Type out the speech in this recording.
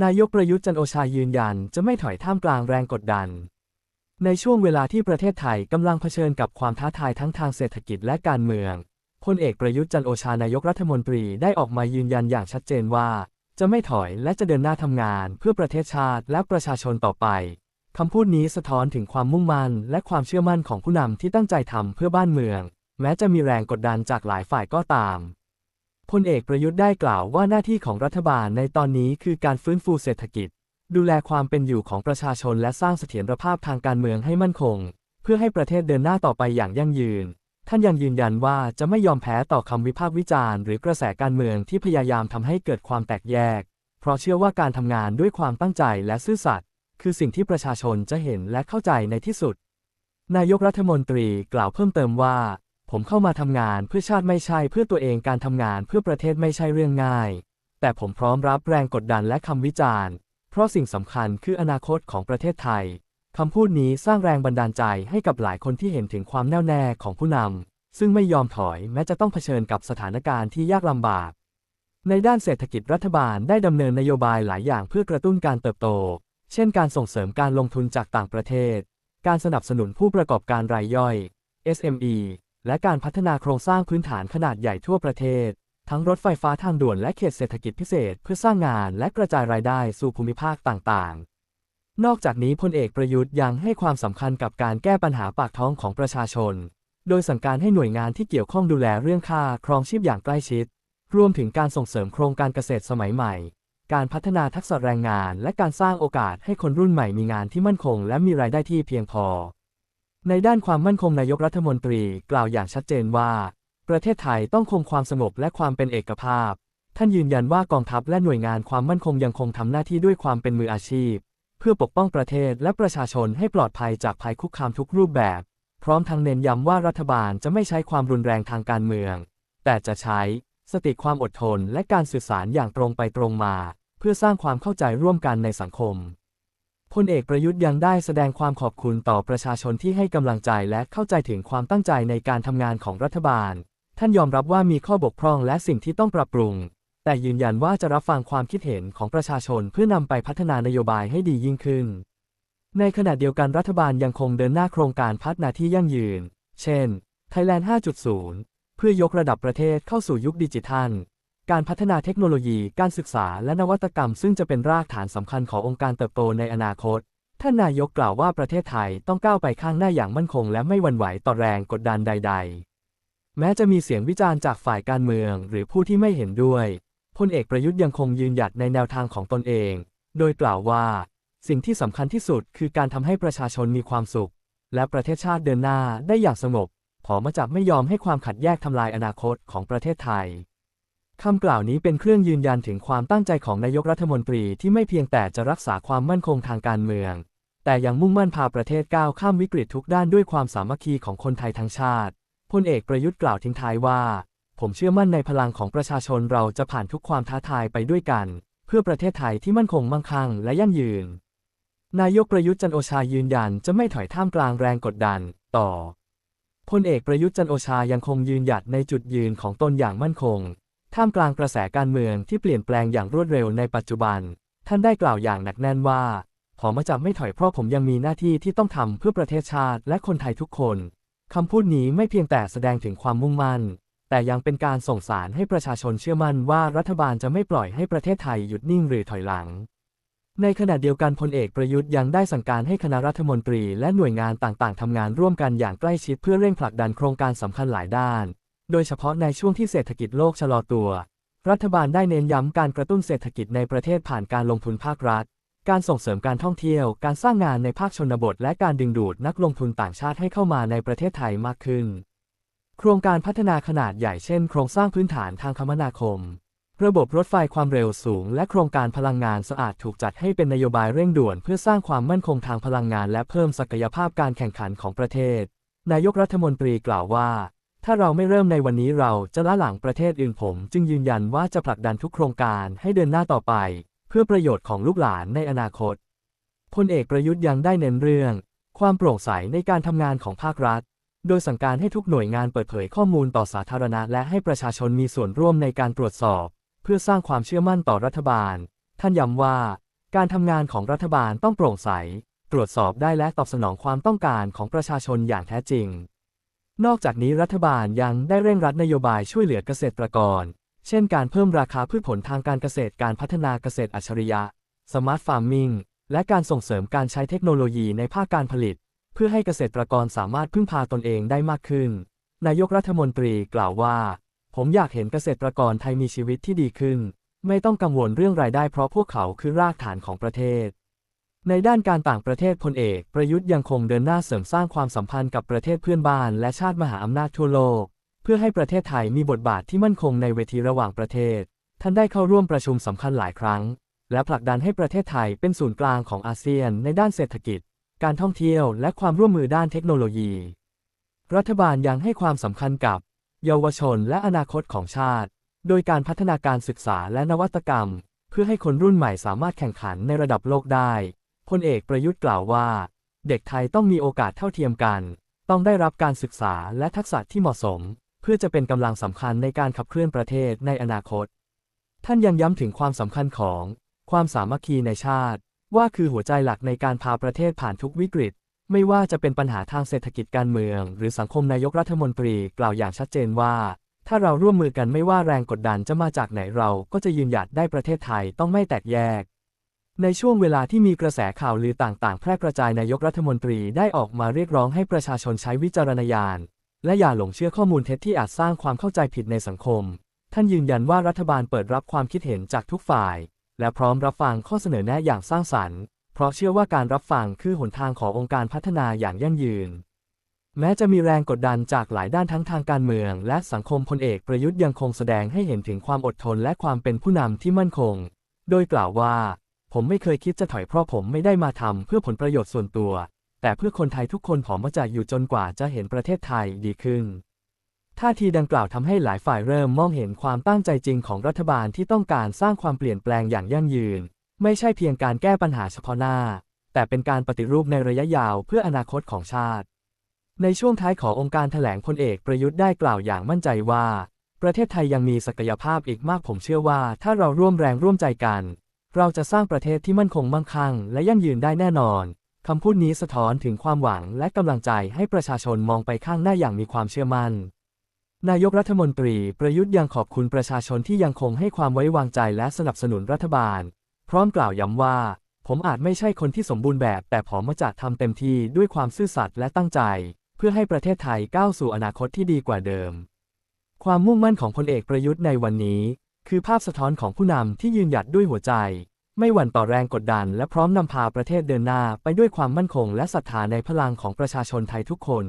นายกประยุทธ์จันโอชายืนยันจะไม่ถอยท่ามกลางแรงกดดัน ในช่วงเวลาที่ประเทศไทยกำลังเผชิญกับความท้าทายทั้งทางเศรษฐกิจและการเมือง พลเอกประยุทธ์จันโอชานายกรัฐมนตรีได้ออกมายืนยันอย่างชัดเจนว่า จะไม่ถอยและจะเดินหน้าทำงานเพื่อประเทศชาติและประชาชนต่อไปคำพูดนี้สะท้อนถึงความมุ่งมั่นและความเชื่อมั่นของผู้นำที่ตั้งใจทำเพื่อบ้านเมือง แม้จะมีแรงกดดันจากหลายฝ่ายก็ตาม พลเอกประยุทธ์ได้กล่าวว่าหน้าที่ของรัฐบาลในตอนนี้คือการฟื้นฟูเศรษฐกิจ ดูแลความเป็นอยู่ของประชาชนและสร้างเสถียรภาพทางการเมืองให้มั่นคง เพื่อให้ประเทศเดินหน้าต่อไปอย่างยั่งยืน ท่านยังยืนยันว่าจะไม่ยอมแพ้ต่อคำวิพากษ์วิจารณ์หรือกระแสการเมืองที่พยายามทำให้เกิดความแตกแยก เพราะเชื่อว่าการทำงานด้วยความตั้งใจและซื่อสัตย์คือสิ่งที่ประชาชนจะเห็นและเข้าใจในที่สุด นายกรัฐมนตรีกล่าวเพิ่มเติมว่า ผมเข้ามาทำงานเพื่อชาติไม่ใช่เพื่อตัวเองการทำงานเพื่อประเทศไม่ใช่เรื่องง่าย แต่ผมพร้อมรับแรงกดดันและคำวิจารณ์ เพราะสิ่งสำคัญคืออนาคตของประเทศไทยคำพูดนี้สร้างแรงบันดาลใจให้กับหลายคนที่เห็นถึงความแน่วแน่ของผู้นำซึ่งไม่ยอมถอยแม้จะต้องเผชิญกับสถานการณ์ที่ยากลำบาก ในด้านเศรษฐกิจรัฐบาลได้ดำเนินนโยบายหลายอย่างเพื่อกระตุ้นการเติบโต เช่น การส่งเสริมการลงทุนจากต่างประเทศ การสนับสนุนผู้ประกอบการรายย่อย SME และการพัฒนาโครงสร้างพื้นฐานขนาดใหญ่ทั่วประเทศ ทั้งรถไฟฟ้าทางด่วนและเขตเศรษฐกิจพิเศษ เพื่อสร้างงานและกระจายรายได้สู่ภูมิภาคต่างๆ นอกจากนี้พลเอกประยุทธ์ยังให้ความสำคัญกับการแก้ปัญหาปากท้องของประชาชน โดยสั่งการให้หน่วยงานที่เกี่ยวข้องดูแลเรื่องค่าครองชีพอย่างใกล้ชิด รวมถึงการส่งเสริมโครงการเกษตรสมัยใหม่ การพัฒนาทักษะแรงงาน และการสร้างโอกาสให้คนรุ่นใหม่มีงานที่มั่นคง และมีรายได้ที่เพียงพอ ในด้านความมั่นคงนายกรัฐมนตรีกล่าวอย่างชัดเจนว่า ประเทศไทยต้องคงความสงบและความเป็นเอกภาพ ท่านยืนยันว่ากองทัพและหน่วยงานความมั่นคงยังคงทำหน้าที่ด้วยความเป็นมืออาชีพ เพื่อปกป้องประเทศและประชาชนให้ปลอดภัยจากภัยคุกคามทุกรูปแบบ พร้อมทั้งเน้นย้ำว่ารัฐบาลจะไม่ใช้ความรุนแรงทางการเมือง แต่จะใช้ สติความอดทนและการสื่อสารอย่างตรงไปตรงมา เพื่อสร้างความเข้าใจร่วมกันในสังคม พลเอกประยุทธ์ยังได้แสดงความขอบคุณต่อประชาชนที่ให้กำลังใจและเข้าใจถึงความตั้งใจในการทำงานของรัฐบาล ท่านยอมรับว่ามีข้อบกพร่องและสิ่งที่ต้องปรับปรุง แต่ยืนยันว่าจะรับฟังความคิดเห็นของประชาชนเพื่อนำไปพัฒนานโยบายให้ดียิ่งขึ้น ในขณะเดียวกันรัฐบาลยังคงเดินหน้าโครงการพัฒนาที่ยั่งยืน เช่น Thailand 5.0 เพื่อยกระดับประเทศเข้าสู่ยุคดิจิทัล การพัฒนาเทคโนโลยี การศึกษา และนวัตกรรม ซึ่งจะเป็นรากฐานสำคัญขององค์การเติบโตในอนาคต ท่านนายกกล่าวว่าประเทศไทยต้องก้าวไปข้างหน้าอย่างมั่นคง และไม่หวั่นไหวต่อแรงกดดันใด ๆ แม้จะมีเสียงวิจารณ์จากฝ่ายการเมือง หรือผู้ที่ไม่เห็นด้วยพลเอกประยุทธ์ยังคงยืนหยัดในแนวทางของตนเอง โดยกล่าวว่า สิ่งที่สำคัญที่สุดคือการทำให้ประชาชนมีความสุข และประเทศชาติเดินหน้าได้อย่างสงบขอมาจับไม่ยอมให้ความขัดแย้งทำลายอนาคตของประเทศไทย คำกล่าวนี้เป็นเครื่องยืนยันถึงความตั้งใจของนายกรัฐมนตรีที่ไม่เพียงแต่จะรักษาความมั่นคงทางการเมือง แต่ยังมุ่งมั่นพาประเทศก้าวข้ามวิกฤตทุกด้านด้วยความสามัคคีของคนไทยทั้งชาติ พลเอกประยุทธ์กล่าวทิ้งท้ายว่า ผมเชื่อมั่นในพลังของประชาชนเราจะผ่านทุกความท้าทายไปด้วยกัน เพื่อประเทศไทยที่มั่นคงมั่งคั่งและยั่งยืน นายกประยุทธ์จันโอชายืนยันจะไม่ถอยท่ามกลางแรงกดดัน ต่อพลเอกประยุทธ์จันโอชายังคงยืนหยัดในจุดยืนของตนอย่างมั่นคง ท่ามกลางกระแสการเมืองที่เปลี่ยนแปลงอย่างรวดเร็วในปัจจุบัน ท่านได้กล่าวอย่างหนักแน่นว่าขอมจับไม่ถอยเพราะผมยังมีหน้าที่ที่ต้องทำเพื่อประเทศชาติและคนไทยทุกคนคำพูดนี้ไม่เพียงแต่แสดงถึงความมุ่งมั่น แต่ยังเป็นการส่งสารให้ประชาชนเชื่อมั่นว่ารัฐบาลจะไม่ปล่อยให้ประเทศไทยหยุดนิ่งหรือถอยหลัง ในขณะเดียวกันพลเอกประยุทธ์ยังได้สั่งการให้คณะรัฐมนตรีและหน่วยงานต่างๆทำงานร่วมกันอย่างใกล้ชิดเพื่อเร่งผลักดันโครงการสำคัญหลายด้าน โดยเฉพาะในช่วงที่เศรษฐกิจโลกชะลอตัว รัฐบาลได้เน้นย้ำการกระตุ้นเศรษฐกิจในประเทศผ่านการลงทุนภาครัฐ การส่งเสริมการท่องเที่ยว การสร้างงานในภาคชนบท และการดึงดูดนักลงทุนต่างชาติให้เข้ามาในประเทศไทยมากขึ้น โครงการพัฒนาขนาดใหญ่เช่น โครงสร้างพื้นฐานทางคมนาคม ระบบรถไฟความเร็วสูง และโครงการพลังงานสะอาดถูกจัดให้เป็นนโยบายเร่งด่วน เพื่อสร้างความมั่นคงทางพลังงาน และเพิ่มศักยภาพการแข่งขันของประเทศ นายกรัฐมนตรีกล่าวว่า ถ้าเราไม่เริ่มในวันนี้เราจะล้าหลังประเทศอื่นผม จึงยืนยันว่าจะผลักดันทุกโครงการให้เดินหน้าต่อไป เพื่อประโยชน์ของลูกหลานในอนาคตพลเอกประยุทธ์ยังได้เน้นเรื่อง ความโปร่งใสในการทำงานของภาครัฐ โดยสั่งการให้ทุกหน่วยงานเปิดเผยข้อมูลต่อสาธารณะ และให้ประชาชนมีส่วนร่วมในการตรวจสอบ เพื่อสร้างความเชื่อมั่นต่อรัฐบาล ท่านย้ำว่า การทำงานของรัฐบาลต้องโปร่งใส ตรวจสอบได้และตอบสนองความต้องการของประชาชนอย่างแท้จริง นอกจากนี้รัฐบาลยังได้เร่งรัดนโยบายช่วยเหลือเกษตรกร เช่นการเพิ่มราคาพืชผลทางการเกษตรการพัฒนาเกษตรอัจฉริยะ สมาร์ทฟาร์มิงและการส่งเสริมการใช้เทคโนโลยีในภาคการผลิต เพื่อให้เกษตรกรสามารถพึ่งพาตนเองได้มากขึ้น นายกรัฐมนตรีกล่าวว่า ผมอยากเห็นเกษตรกรไทยมีชีวิตที่ดีขึ้น ไม่ต้องกังวลเรื่องรายได้เพราะพวกเขาคือรากฐานของประเทศ ในด้านการต่างประเทศพลเอก ประยุทธ์ยังคงเดินหน้าเสริมสร้างความสัมพันธ์กับประเทศเพื่อนบ้านและชาติมหาอำนาจทั่วโลก เพื่อให้ประเทศไทยมีบทบาทที่มั่นคงในเวทีระหว่างประเทศ ท่านได้เข้าร่วมประชุมสำคัญหลายครั้ง และผลักดันให้ประเทศไทยเป็นศูนย์กลางของอาเซียน ในด้านเศรษฐกิจ การท่องเที่ยว และความร่วมมือด้านเทคโนโลยี รัฐบาลยังให้ความสำคัญกับ เยาวชนและอนาคตของชาติ โดยการพัฒนาการศึกษาและนวัตกรรม เพื่อให้คนรุ่นใหม่สามารถแข่งขันในระดับโลกได้ พลเอกประยุทธ์กล่าวว่า เด็กไทยต้องมีโอกาสเท่าเทียมกัน ต้องได้รับการศึกษาและทักษะที่เหมาะสม เพื่อจะเป็นกำลังสำคัญในการขับเคลื่อนประเทศในอนาคต ท่านยังย้ำถึงความสำคัญของ ความสามัคคีในชาติ ว่าคือหัวใจหลักในการพาประเทศผ่านทุกวิกฤต ไม่ว่าจะเป็นปัญหาทางเศรษฐกิจการเมือง หรือสังคมนายกรัฐมนตรีกล่าวอย่างชัดเจนว่าถ้าเราร่วมมือกันไม่ว่าแรงกดดันจะมาจากไหนเราก็จะยืนหยัดได้ประเทศไทยต้องไม่แตกแยก ในช่วงเวลาที่มีกระแสข่าวลือต่างๆ แพร่กระจายนายกรัฐมนตรีได้ออกมาเรียกร้องให้ประชาชนใช้วิจารณญาณ และอย่าหลงเชื่อข้อมูลเท็จที่อาจสร้างความเข้าใจผิดในสังคม ท่านยืนยันว่ารัฐบาลเปิดรับความคิดเห็นจากทุกฝ่าย และพร้อมรับฟังข้อเสนอแนะอย่างสร้างสรรค์ เพราะเชื่อว่าการรับฟังคือหนทางขององค์การพัฒนาอย่างยั่งยืน แม้จะมีแรงกดดันจากหลายด้านทั้งทางการเมือง และสังคมพลเอกประยุทธ์ยังคงแสดงให้เห็นถึงความอดทนและความเป็นผู้นำที่มั่นคง โดยกล่าวว่า ผมไม่เคยคิดจะถอยเพราะผมไม่ได้มาทำเพื่อผลประโยชน์ส่วนตัว แต่เพื่อคนไทยทุกคนผมจะอยู่จนกว่าจะเห็นประเทศไทยดีขึ้นท่าทีดังกล่าวทำให้หลายฝ่ายเริ่มมองเห็นความตั้งใจจริงของรัฐบาลที่ต้องการสร้างความเปลี่ยนแปลงอย่างยั่งยืน ไม่ใช่เพียงการแก้ปัญหาเฉพาะหน้า แต่เป็นการปฏิรูปในระยะยาวเพื่ออนาคตของชาติ ในช่วงท้ายขององค์การแถลงพลเอกประยุทธ์ได้กล่าวอย่างมั่นใจว่า ประเทศไทยยังมีศักยภาพอีกมากผมเชื่อว่า ถ้าเราร่วมแรงร่วมใจกัน เราจะสร้างประเทศที่มั่นคงมั่งคั่งและยั่งยืนได้แน่นอน คำพูดนี้สะท้อนถึงความหวังและกำลังใจให้ประชาชนมองไปข้างหน้าอย่างมีความเชื่อมั่น นายกรัฐมนตรีประยุทธ์ยังขอบคุณประชาชนที่ยังคงให้ความไว้วางใจและสนับสนุนรัฐบาล พร้อมกล่าวย้ำว่า ผมอาจไม่ใช่คนที่สมบูรณ์แบบ แต่ผมมาจะทำเต็มที่ด้วยความซื่อสัตย์และตั้งใจ เพื่อให้ประเทศไทยก้าวสู่อนาคตที่ดีกว่าเดิม ความมุ่งมั่นของพลเอกประยุทธ์ในวันนี้ คือภาพสะท้อนของผู้นำที่ยืนหยัดด้วยหัวใจ ไม่หวั่นต่อแรงกดดัน และพร้อมนำพาประเทศเดินหน้าไปด้วยความมั่นคงและศรัทธาในพลังของประชาชนไทยทุกคน